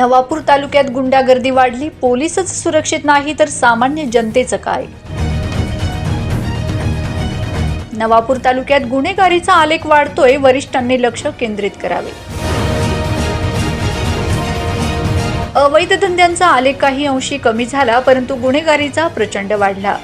नवापूर तालुक्यात गुंडागर्दी वाढली. पोलीसच सुरक्षित नाही तर सामान्य जनतेचं काय? नवापूर तालुक्यात गुन्हेगारीचा आलेख वाढतोय. वरिष्ठांनी लक्ष केंद्रित करावे. अवैध धंद्यांचा आलेख काही अंशी कमी झाला परंतु गुन्हेगारीचा प्रचंड वाढला.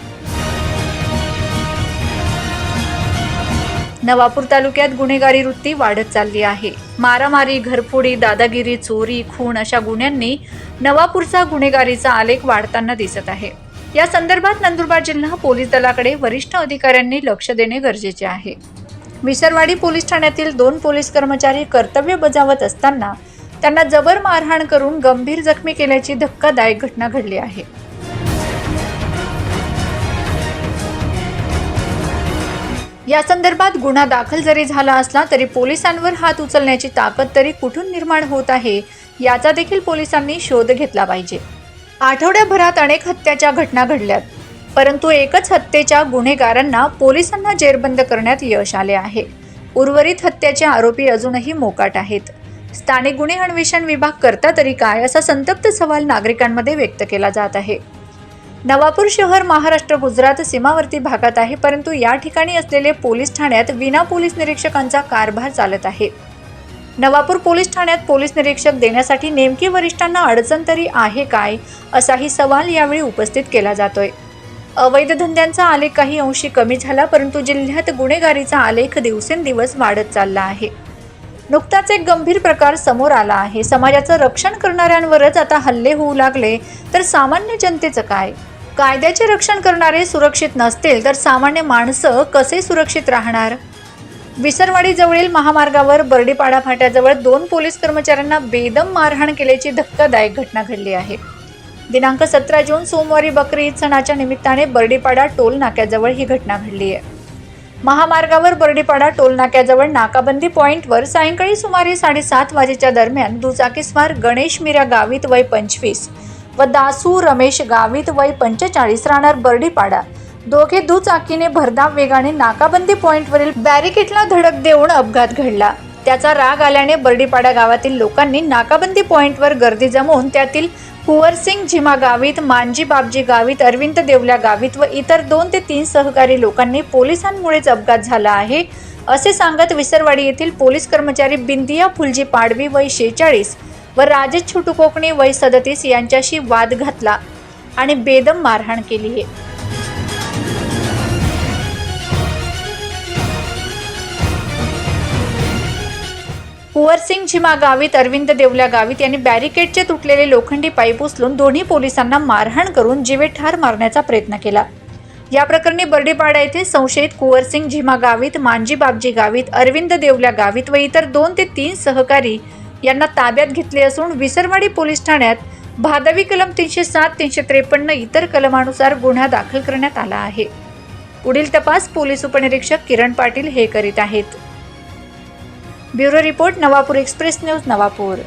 नवापूर तालुक्यात गुन्हेगारी वृत्ती वाढत चालली आहे. मारामारी घरफोडी दादागिरी चोरी खून अशा गुन्ह्यांनी नवापूरचा गुन्हेगारीचा आलेख वाढताना दिसत आहे. या संदर्भात नंदुरबार जिल्हा पोलीस दलाकडे वरिष्ठ अधिकाऱ्यांनी लक्ष देणे गरजेचे आहे. विसरवाडी पोलीस ठाण्यातील दोन पोलीस कर्मचारी कर्तव्य बजावत असताना त्यांना जबर मारहाण करून गंभीर जखमी केल्याची धक्कादायक घटना घडली आहे. या संदर्भात गुन्हा दाखल जरी झाला असला तरी पोलिसांवर हात उचलण्याची ताकद तरी कुठून निर्माण होत आहे याचा देखील पोलिसांनी शोध घेतला पाहिजे. आठवड्याभरात अनेक हत्याच्या घटना घडल्यात परंतु एकच हत्येच्या गुन्हेगारांना पोलिसांना जेरबंद करण्यात यश आले आहे. उर्वरित हत्याचे आरोपी अजूनही मोकाट आहेत. स्थानिक गुन्हे अन्वेषण विभाग करता तरी काय असा संतप्त सवाल नागरिकांमध्ये व्यक्त केला जात आहे. नवापूर शहर महाराष्ट्र गुजरात सीमावर्ती भागात आहे परंतु या ठिकाणी असलेले पोलीस ठाण्यात विना पोलीस निरीक्षकांचा कारभार चालत आहे. नवापूर पोलीस ठाण्यात पोलीस निरीक्षक देण्यासाठी नेमकी वरिष्ठांना अडचण तरी आहे काय असाही सवाल यावेळी उपस्थित केला जातोय. अवैध धंद्यांचा आलेख काही अंशी कमी झाला परंतु जिल्ह्यात गुन्हेगारीचा आलेख दिवसेंदिवस वाढत चालला आहे. नुकताच एक गंभीर प्रकार समोर आला आहे. समाजाचं रक्षण करणाऱ्यांवरच आता हल्ले होऊ लागले तर सामान्य जनतेचं काय? कायद्याचे रक्षण करणारे सुरक्षित नसतील तर सामान्य माणसं कसे सुरक्षित राहणार? विसरवाडीजवळील महामार्गावर बर्डीपाडा फाट्याजवळ दोन पोलीस कर्मचाऱ्यांना बेदम मारहाण केल्याची धक्कादायक घटना घडली आहे. दिनांक सतरा जून सोमवारी बकरी ईद सणाच्या निमित्ताने बर्डीपाडा टोल नाक्याजवळ ही घटना घडली आहे. महामार्गावर बर्डीपाडा टोल नाक्याजवळ नाकाबंदी पॉईंटवर सायंकाळी सुमारे साडेसात वाजेच्या दरम्यान दुचाकीस्वार गणेश मिरा गावित वय पंचवीस. व दासू रमेश गावित वय पंचेचाळीस राहणार बर्डीपाडा. दोघे दुचाकीने भरधाव वेगाने नाकाबंदी पॉईंटवरील बॅरिकेडला धडक देऊन अपघात घडला. त्याचा राग आल्याने बर्डीपाडा गावातील लोकांनी नाकाबंदी पॉईंटवर गर्दी जमवून त्यातील कुंवरसिंग झिमा गावित मांजी बाबजी गावित अरविंद देवल्या गावित व इतर दोन ते तीन सहकारी लोकांनी पोलिसांमुळेच अपघात झाला आहे असे सांगत विसरवाडी येथील पोलीस कर्मचारी बिंदिया फुलजी पाडवी वय शेचाळीस व राजेश छोटू कोकणे वय सदतीस यांच्याशी वाद घातला आणि बेदम मारहाण केली आहे कुंवरसिंग झिमा गावित अरविंद देवल्या गावित यांनी बॅरिकेडचे तुटलेले लोखंडी पाईप उचलून दोन्ही पोलिसांना मारहाण करून जीवे ठार मारण्याचा प्रयत्न केला. या प्रकरणी बर्डीपाडा येथे संशयित कुंवरसिंग झिमा गावित मांजी बाबजी गावित अरविंद देवल्या गावित व इतर दोन ते तीन सहकारी यांना ताब्यात घेतले असून विसरवाडी पोलीस ठाण्यात भादवी कलम तीनशे सात तीनशे त्रेपन्न इतर कलमानुसार गुन्हा दाखल करण्यात आला आहे. पुढील तपास पोलीस उपनिरीक्षक किरण पाटील हे करीत आहेत. Bureau report Navapur express news Navapur.